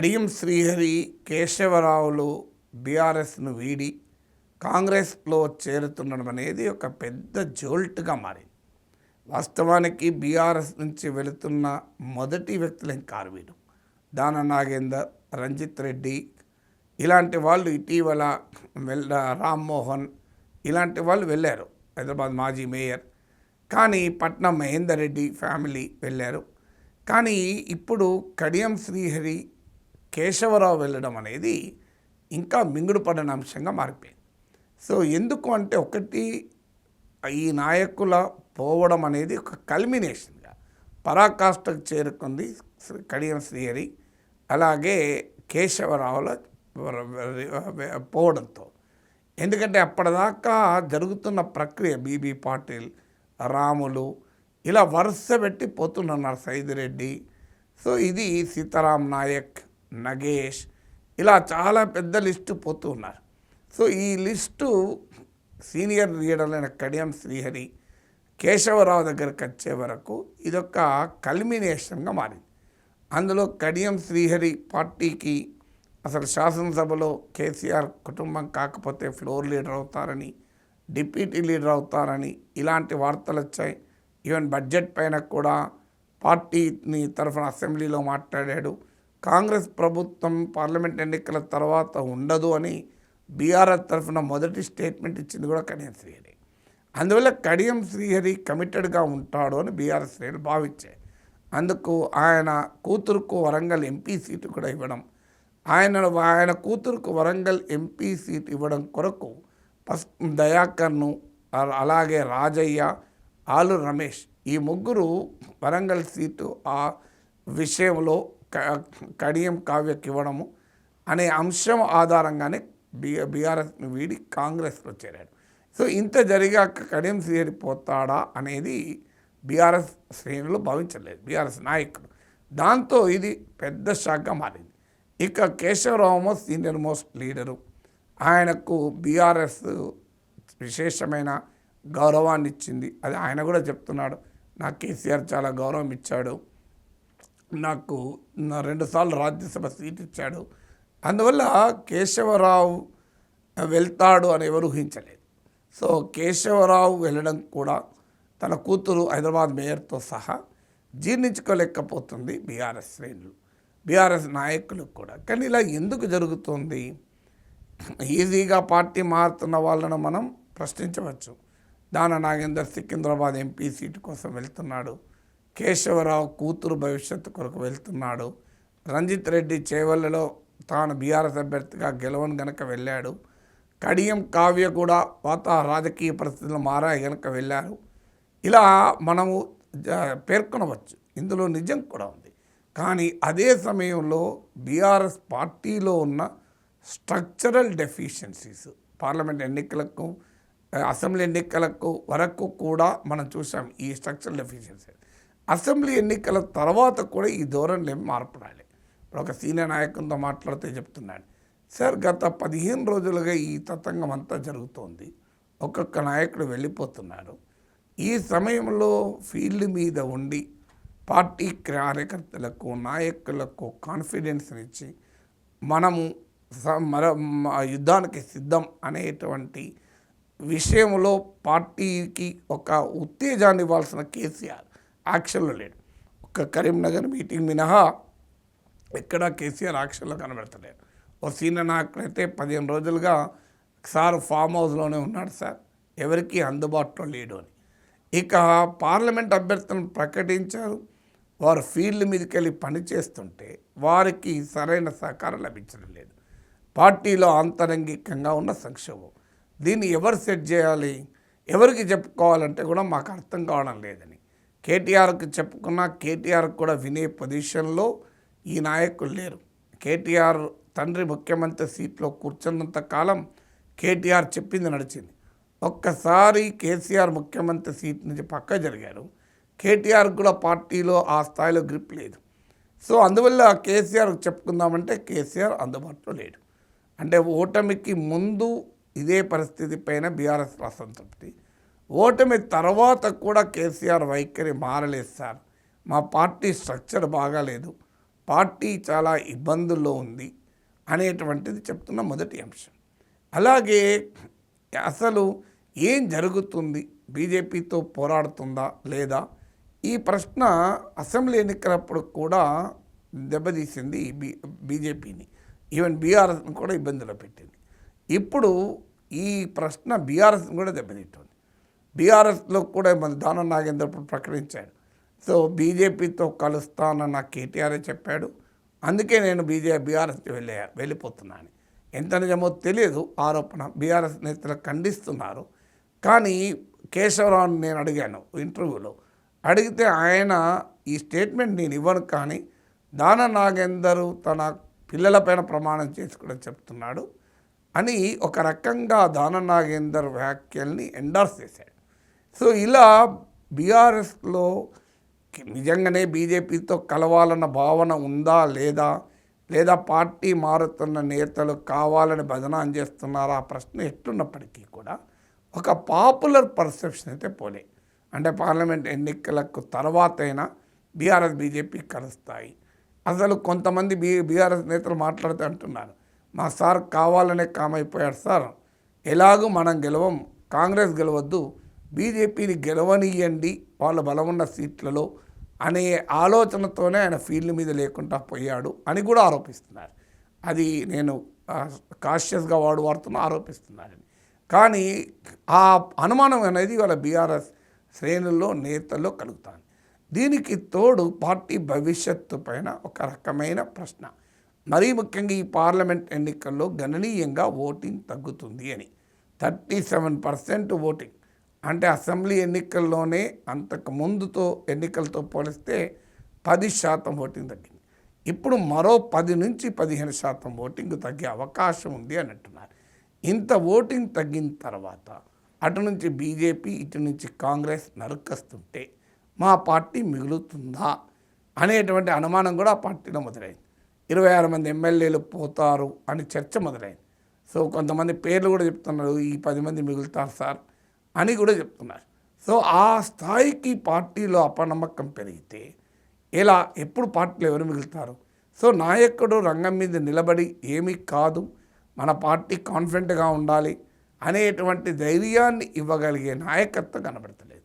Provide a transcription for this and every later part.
కడియం శ్రీహరి కేశవరావులు బీఆర్ఎస్ను వీడి కాంగ్రెస్లో చేరుతుండడం అనేది ఒక పెద్ద జోల్ట్గా మారింది. వాస్తవానికి బీఆర్ఎస్ నుంచి వెళుతున్న మొదటి వ్యక్తులు కారు వీడు దాన నాగేందర్ రంజిత్ రెడ్డి ఇలాంటి వాళ్ళు ఇటీవల వెళ్ళ రామ్మోహన్ ఇలాంటి వాళ్ళు వెళ్ళారు. హైదరాబాద్ మాజీ మేయర్. కానీ పట్నం మహేందర్ రెడ్డి ఫ్యామిలీ వెళ్ళారు. కానీ ఇప్పుడు కడియం శ్రీహరి కేశవరావు వెళ్ళడం అనేది ఇంకా మింగుడు పడిన అంశంగా మారిపోయింది. సో ఎందుకు అంటే ఒకటి ఈ నాయకుల పోవడం అనేది ఒక కల్మినేషన్గా పరాకాష్ఠకు చేరుకుంది శ్రీ- కడియం శ్రీహరి అలాగే కేశవరావుల పోవడంతో. ఎందుకంటే అప్పటిదాకా జరుగుతున్న ప్రక్రియ బీబీ పాటిల్ రాములు ఇలా వరుస పెట్టి పోతున్నారు సైదిరెడ్డి. సో ఇది సీతారాం నాయక్ నగేష్ ఇలా చాలా పెద్ద లిస్టు పోతూ ఉన్నారు. సో ఈ లిస్టు సీనియర్ లీడర్లైన కడియం శ్రీహరి కేశవరావు దగ్గరికి వచ్చే వరకు ఇదొక కల్మినేషన్గా మారింది. అందులో కడియం శ్రీహరి పార్టీకి అసలు శాసనసభలో కేసీఆర్ కుటుంబం కాకపోతే ఫ్లోర్ లీడర్ అవుతారని డిప్యూటీ లీడర్ అవుతారని ఇలాంటి వార్తలు వచ్చాయి. ఈవెన్ బడ్జెట్ పైన కూడా పార్టీని తరఫున అసెంబ్లీలో మాట్లాడాడు. కాంగ్రెస్ ప్రభుత్వం పార్లమెంట్ ఎన్నికల తర్వాత ఉండదు అని బీఆర్ఎస్ తరఫున మొదటి స్టేట్మెంట్ ఇచ్చింది కూడా కడియం శ్రీహరి. అందువల్ల కడియం శ్రీహరి కమిటెడ్గా ఉంటాడు అని బీఆర్ఎస్ శ్రేణులు భావించాయి. అందుకు ఆయన కూతురుకు వరంగల్ ఎంపీ సీటు కూడా ఇవ్వడం ఆయన ఆయన కూతురుకు వరంగల్ ఎంపీ సీట్ ఇవ్వడం కొరకు పస్ దయాకర్ను అలాగే రాజయ్య ఆలు రమేష్ ఈ ముగ్గురు వరంగల్ సీటు ఆ విషయంలో కడియం కావ్యకి ఇవ్వడము అనే అంశం ఆధారంగానే బి బీఆర్ఎస్ వీడి కాంగ్రెస్లో చేరాడు. సో ఇంత జరిగాక కడియం శ్రీహరి పోతాడా అనేది బీఆర్ఎస్ శ్రేణులు భావించలేదు బీఆర్ఎస్ నాయకుడు దాంతో ఇది పెద్ద షాక్గా మారింది. ఇక కేశవరావు సీనియర్ మోస్ట్ లీడరు. ఆయనకు బీఆర్ఎస్ విశేషమైన గౌరవాన్ని ఇచ్చింది అది ఆయన కూడా చెప్తున్నాడు నాకు కేసీఆర్ చాలా గౌరవం ఇచ్చాడు. నాకు నా రెండుసార్లు రాజ్యసభ సీట్ ఇచ్చాడు అందువల్ల కేశవరావు వెళ్తాడు అని ఎవరు ఊహించలేదు. సో కేశవరావు వెళ్ళడం కూడా తన కూతురు హైదరాబాద్ మేయర్తో సహా జీర్ణించుకోలేకపోతుంది బీఆర్ఎస్ శ్రేణులు. బీఆర్ఎస్ నాయకులు కూడా. కానీ ఇలా ఎందుకు జరుగుతుంది? ఈజీగా పార్టీ మారుతున్న వాళ్ళను మనం ప్రశ్నించవచ్చు. దాన నాగేందర్ సికింద్రాబాద్ ఎంపీ సీటు కోసం వెళ్తున్నాడు. కేశవరావు కూతురు భవిష్యత్తు కొరకు వెళ్తున్నాడు. రంజిత్ రెడ్డి చేవల్లలో తాను బీఆర్ఎస్ అభ్యర్థిగా గెలవని గనక వెళ్ళాడు. కడియం కావ్య కూడా వాత రాజకీయ పరిస్థితులు మారాయి గనక వెళ్ళారు. ఇలా మనము జ- పేర్కొనవచ్చు. ఇందులో నిజం కూడా ఉంది. కానీ అదే సమయంలో బీఆర్ఎస్ పార్టీలో ఉన్న స్ట్రక్చరల్ డెఫిషియన్సీస్ పార్లమెంట్ ఎన్నికలకు అసెంబ్లీ ఎన్నికలకు వరకు కూడా మనం చూసాం ఈ స్ట్రక్చరల్ డెఫిషియన్సీ అసెంబ్లీ ఎన్నికల తర్వాత కూడా ఈ ధోరణి ఏం మార్పు ఇప్పుడు ఒక సీనియర్ నాయకులతో మాట్లాడితే చెప్తున్నాడు సార్ గత పదిహేను రోజులుగా ఈ తతంగం అంతా జరుగుతోంది. ఒక్కొక్క నాయకుడు వెళ్ళిపోతున్నారు ఈ సమయంలో ఫీల్డ్ మీద ఉండి పార్టీ కార్యకర్తలకు నాయకులకు కాన్ఫిడెన్స్నిచ్చి మనము మర యుద్ధానికి సిద్ధం అనేటువంటి విషయంలో పార్టీకి ఒక ఉత్తేజాన్ని ఇవ్వాల్సిన కేసీఆర్ యాక్షన్లో లేడు. ఒక కరీంనగర్ మీటింగ్ మినహా ఎక్కడా కేసీఆర్ యాక్షన్లో కనబడతలేదు. ఓ సీనియర్ నాయకుడైతే అయితే పదిహేను రోజులుగా సార్ ఫామ్ హౌస్లోనే ఉన్నాడు సార్. ఎవరికి అందుబాటులో లేడు అని. ఇక పార్లమెంట్ అభ్యర్థులను ప్రకటించారు. వారు ఫీల్డ్ మీదకి వెళ్ళి పనిచేస్తుంటే వారికి సరైన సహకారం లభించడం లేదు. పార్టీలో ఆంతరంగికంగా ఉన్న సంక్షోభం. దీన్ని ఎవరు సెట్ చేయాలి? ఎవరికి చెప్పుకోవాలంటే కూడా మాకు అర్థం కావడం లేదని. కేటీఆర్కి చెప్పుకున్నా కేటీఆర్ కూడా వినే పొజిషన్లో ఈ నాయకులు లేరు. కేటీఆర్ తండ్రి ముఖ్యమంత్రి సీట్లో కూర్చున్నంత కాలం కేటీఆర్ చెప్పింది నడిచింది. ఒక్కసారి కేసీఆర్ ముఖ్యమంత్రి సీట్ నుంచి పక్క జరిగారు. కేటీఆర్ కూడా పార్టీలో ఆ స్థాయిలో గ్రిప్ లేదు. సో అందువల్ల కేసీఆర్ చెప్పుకుందామంటే కేసీఆర్ అందుబాటులో లేడు. అంటే ఓటమికి ముందు ఇదే పరిస్థితి పైన బీఆర్ఎస్ అసంతృప్తి ఓటమి తర్వాత కూడా కేసీఆర్ వైఖరి మారలేదు సార్. మా పార్టీ స్ట్రక్చర్ బాగాలేదు. పార్టీ చాలా ఇబ్బందుల్లో ఉంది అనేటువంటిది చెప్తున్న మొదటి అంశం. అలాగే అసలు ఏం జరుగుతుంది? బీజేపీతో పోరాడుతుందా లేదా? ఈ ప్రశ్న అసెంబ్లీ ఎన్నికలప్పుడు కూడా దెబ్బతీసింది బీ బీజేపీని. ఈవెన్ బీఆర్ఎస్ని కూడా ఇబ్బందిలో పెట్టింది. ఇప్పుడు ఈ ప్రశ్న బీఆర్ఎస్ని కూడా దెబ్బతింటుంది. బీఆర్ఎస్లో కూడా మన దానం నాగేంద్ర ఇప్పుడు ప్రకటించాడు. సో బీజేపీతో కలుస్తానన్న కేటీఆర్ చెప్పాడు. అందుకే నేను బీజే బీఆర్ఎస్ వెళ్ళే వెళ్ళిపోతున్నాను ఎంత నిజమో తెలియదు ఆరోపణ. బీఆర్ఎస్ నేతలు ఖండిస్తున్నారు. కానీ కేశవరావుని నేను అడిగాను ఇంటర్వ్యూలో. అడిగితే ఆయన ఈ స్టేట్మెంట్ నేను ఇవ్వను కానీ దాన నాగేందర్ తన పిల్లలపైన ప్రమాణం చేసి కూడా చెప్తున్నాడు అని ఒక రకంగా దాన నాగేందర్ వ్యాఖ్యల్ని ఎండార్స్ చేశాడు. సో ఇలా బీఆర్ఎస్లో నిజంగానే బీజేపీతో కలవాలన్న భావన ఉందా లేదా? లేదా పార్టీ మారుతున్న నేతలు కావాలని బదనాం చేస్తున్నారా? ఆ ప్రశ్న ఎట్లున్నప్పటికీ కూడా ఒక పాపులర్ పర్సెప్షన్ అయితే పోలే. అంటే పార్లమెంట్ ఎన్నికలకు తర్వాత అయినా బీఆర్ఎస్ బీజేపీ కలుస్తాయి. అసలు కొంతమంది బీ బీఆర్ఎస్ నేతలు మాట్లాడుతూ అంటున్నారు మా సార్ కావాలనే కామైపోయాడు సార్. ఎలాగూ మనం గెలవం కాంగ్రెస్ గెలవద్దు బీజేపీని గెలవనియండి వాళ్ళ బలమున్న సీట్లలో అనే ఆలోచనతోనే ఆయన ఫీల్డ్ మీద లేకుండా పోయాడు అని కూడా ఆరోపిస్తున్నారు. అది నేను కాషియస్గా వాడు వాడుతున్న ఆరోపిస్తున్నారని. కానీ ఆ అనుమానం అనేది వాళ్ళ బీఆర్ఎస్ శ్రేణుల్లో నేతల్లో కలుగుతాను దీనికి తోడు పార్టీ భవిష్యత్తు పైన ఒక రకమైన ప్రశ్న. మరీ ముఖ్యంగా ఈ పార్లమెంట్ ఎన్నికల్లో గణనీయంగా ఓటింగ్ తగ్గుతుంది అని. Thirty seven percent voting. అంటే అసెంబ్లీ ఎన్నికల్లోనే అంతకు ముందుతో ఎన్నికలతో పోలిస్తే పది శాతం ఓటింగ్ తగ్గింది. ఇప్పుడు మరో పది నుంచి పదిహేను శాతం ఓటింగ్ తగ్గే అవకాశం ఉంది అని అంటున్నారు. ఇంత ఓటింగ్ తగ్గిన తర్వాత అటు నుంచి బీజేపీ ఇటు నుంచి కాంగ్రెస్ నరుక్కస్తుంటే మా పార్టీ మిగులుతుందా అనేటువంటి అనుమానం కూడా ఆ పార్టీలో మొదలైంది. ఇరవై ఆరు మంది ఎమ్మెల్యేలు పోతారు అని చర్చ మొదలైంది. సో కొంతమంది పేర్లు కూడా చెప్తున్నారు ఈ పది మంది మిగులుతారు సార్. అని కూడా చెప్తున్నారు. సో ఆ స్థాయికి పార్టీలో అపనమ్మకం పెరిగితే ఎలా? ఎప్పుడు పార్టీలు ఎవరు మిగులుతారు? సో నాయకుడు రంగం మీద నిలబడి ఏమీ కాదు మన పార్టీ కాన్ఫిడెంట్గా ఉండాలి అనేటువంటి ధైర్యాన్ని ఇవ్వగలిగే నాయకత్వం కనబడతలేదు.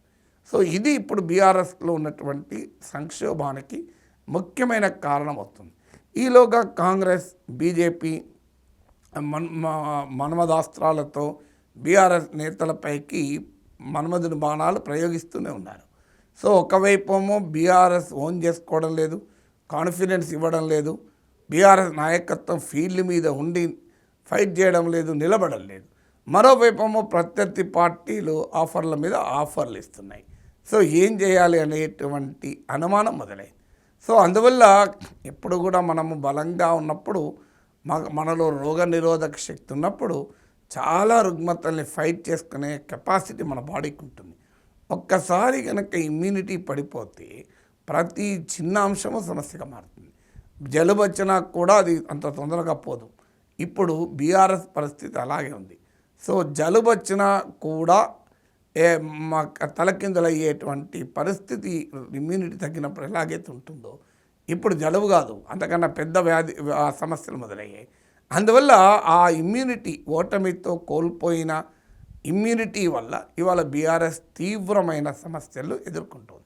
సో ఇది ఇప్పుడు బీఆర్ఎస్లో ఉన్నటువంటి సంక్షోభానికి ముఖ్యమైన కారణం అవుతుంది. ఈలోగా కాంగ్రెస్ బీజేపీ మన్ మన్మదాస్త్రాలతో బీఆర్ఎస్ నేతలపైకి మన్మధుని బాణాలు ప్రయోగిస్తూనే ఉన్నారు. సో ఒకవైపేమో బీఆర్ఎస్ ఓన్ చేసుకోవడం లేదు కాన్ఫిడెన్స్ ఇవ్వడం లేదు బీఆర్ఎస్ నాయకత్వం ఫీల్డ్ మీద ఉండి ఫైట్ చేయడం లేదు నిలబడడం లేదు. మరోవైపేమో ప్రత్యర్థి పార్టీలు ఆఫర్ల మీద ఆఫర్లు ఇస్తున్నాయి. సో ఏం చేయాలి అనేటువంటి అనుమానం మొదలైంది. సో అందువల్ల ఎప్పుడు కూడా మనము బలంగా ఉన్నప్పుడు మనలో రోగ నిరోధక శక్తి ఉన్నప్పుడు చాలా రుగ్మతల్ని ఫైట్ చేసుకునే కెపాసిటీ మన బాడీకి ఉంటుంది. ఒక్కసారి కనుక ఇమ్యూనిటీ పడిపోతే ప్రతి చిన్న అంశము సమస్యగా మారుతుంది. జలుబు వచ్చినా కూడా అది అంత తొందరగా పోదు. ఇప్పుడు బీఆర్ఎస్ పరిస్థితి అలాగే ఉంది. సో జలుబు వచ్చినా కూడా ఏ మా తలకిందులయ్యేటువంటి పరిస్థితి ఇమ్యూనిటీ తగ్గినప్పుడు ఎలాగైతే ఉంటుందో ఇప్పుడు జలుబు కాదు అంతకన్నా పెద్ద వ్యాధి సమస్యలు మొదలయ్యాయి. అందువల్ల ఆ ఇమ్యూనిటీ ఓటమితో కోల్పోయిన ఇమ్యూనిటీ వల్ల ఇవాళ బీఆర్ఎస్ తీవ్రమైన సమస్యలు ఎదుర్కొంటుంది.